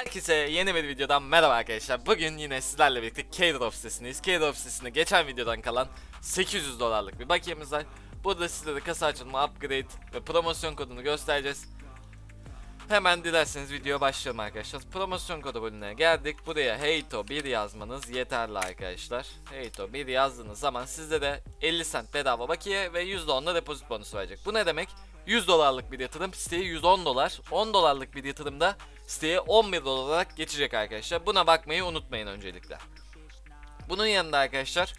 Herkese yeni bir videodan merhaba arkadaşlar. Bugün yine sizlerle birlikte K-Drop sitesindeyiz. K-Drop sitesinde geçen videodan kalan 800 dolarlık bir bakiyemiz var. Burada sizlere kasa açılma, upgrade ve promosyon kodunu göstereceğiz. Hemen dilerseniz videoya başlayalım arkadaşlar. Promosyon kodu bölümüne geldik. Buraya Heyto 1 yazmanız yeterli arkadaşlar. Heyto 1 yazdığınız zaman sizde de 50 cent bedava bakiye ve %10'la depozit bonusu verecek. Bu ne demek? 100 dolarlık bir yatırım siteye 110 dolar, 10 dolarlık bir yatırımda siteye 11 dolar olarak geçecek arkadaşlar. Buna bakmayı unutmayın öncelikle. Bunun yanında arkadaşlar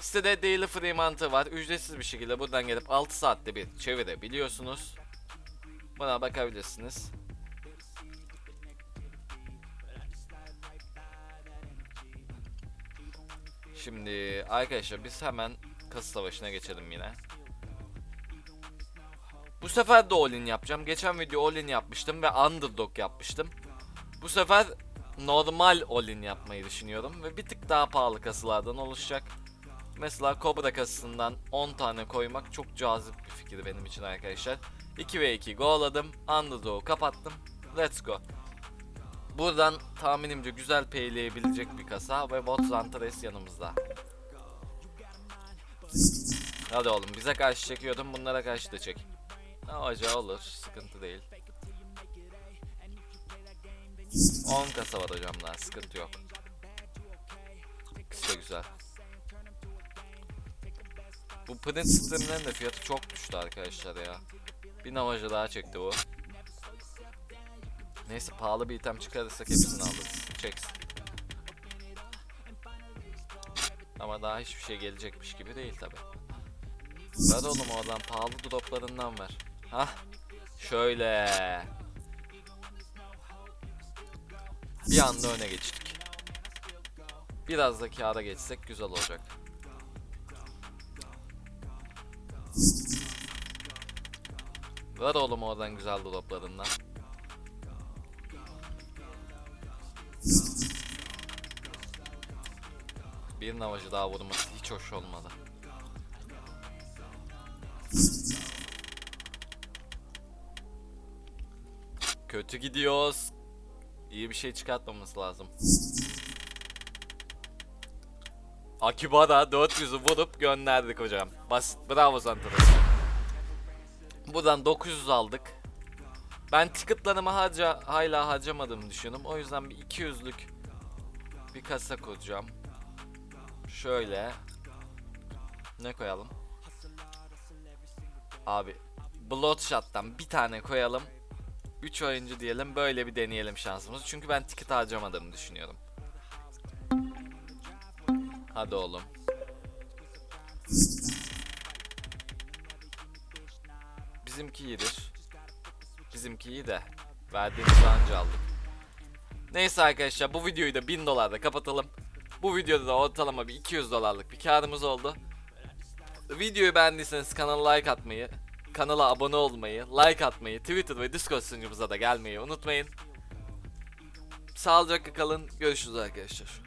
sitede daily free mantığı var. Ücretsiz bir şekilde buradan gelip 6 saatte bir çevirebiliyorsunuz. Buna bakabilirsiniz. Şimdi arkadaşlar biz hemen kasa savaşına geçelim yine. Bu sefer de all-in yapacağım. Geçen video all-in yapmıştım ve underdog yapmıştım. Bu sefer normal all-in yapmayı düşünüyorum ve bir tık daha pahalı kasılardan oluşacak. Mesela Cobra kasasından 10 tane koymak çok cazip bir fikir benim için arkadaşlar. 2 ve 2 go'ladım. Underdog'u kapattım. Let's go. Buradan tahminimce güzel payleyebilecek bir kasa ve bot Zantares yanımızda. Hadi oğlum bize karşı çekiyordum bunlara karşı da çek. Ne olacağı olur sıkıntı değil. 10 kasa var hocam daha sıkıntı yok. İkisi de güzel. Bu print sistemlerin de fiyatı çok düştü arkadaşlar ya. Bir navajı daha çekti bu. Neyse pahalı bir item çıkarırsak hepsini alırız. Çeksin. Ama daha hiçbir şey gelecekmiş gibi değil tabi. Ver oğlum oradan pahalı droplarından ver. Hah. Şöyle. Bir anda öne geçtik. Biraz da kâra geçsek güzel olacak. Ver oğlum oradan güzel droplarından. Bir navajı daha vurması hiç hoş olmadı. Kötü gidiyoruz. İyi bir şey çıkartmamız lazım. Akibara 400'ü vurup gönderdik hocam. Basit. Bravo Santaros. Buradan 900 aldık. Ben ticketlarımı harca, hala harcamadığımı düşünüyorum. O yüzden bir 200'lük bir kasa koyacağım. Şöyle. Ne koyalım? Abi Bloodshot'tan bir tane koyalım. 3 oyuncu diyelim böyle bir deneyelim şansımızı. Çünkü ben ticket harcamadığımı düşünüyorum. Hadi oğlum. Bizimki iyidir. Bizimki iyi de. Verdiğimiz anca aldık. Neyse arkadaşlar bu videoyu da 1000 dolarda kapatalım. Bu videoda da ortalama bir 200 dolarlık bir karımız oldu. Videoyu beğendiyseniz kanala like atmayı, kanala abone olmayı, like atmayı, Twitter ve Discord sunucumuza da gelmeyi unutmayın. Sağlıcakla kalın. Görüşürüz arkadaşlar.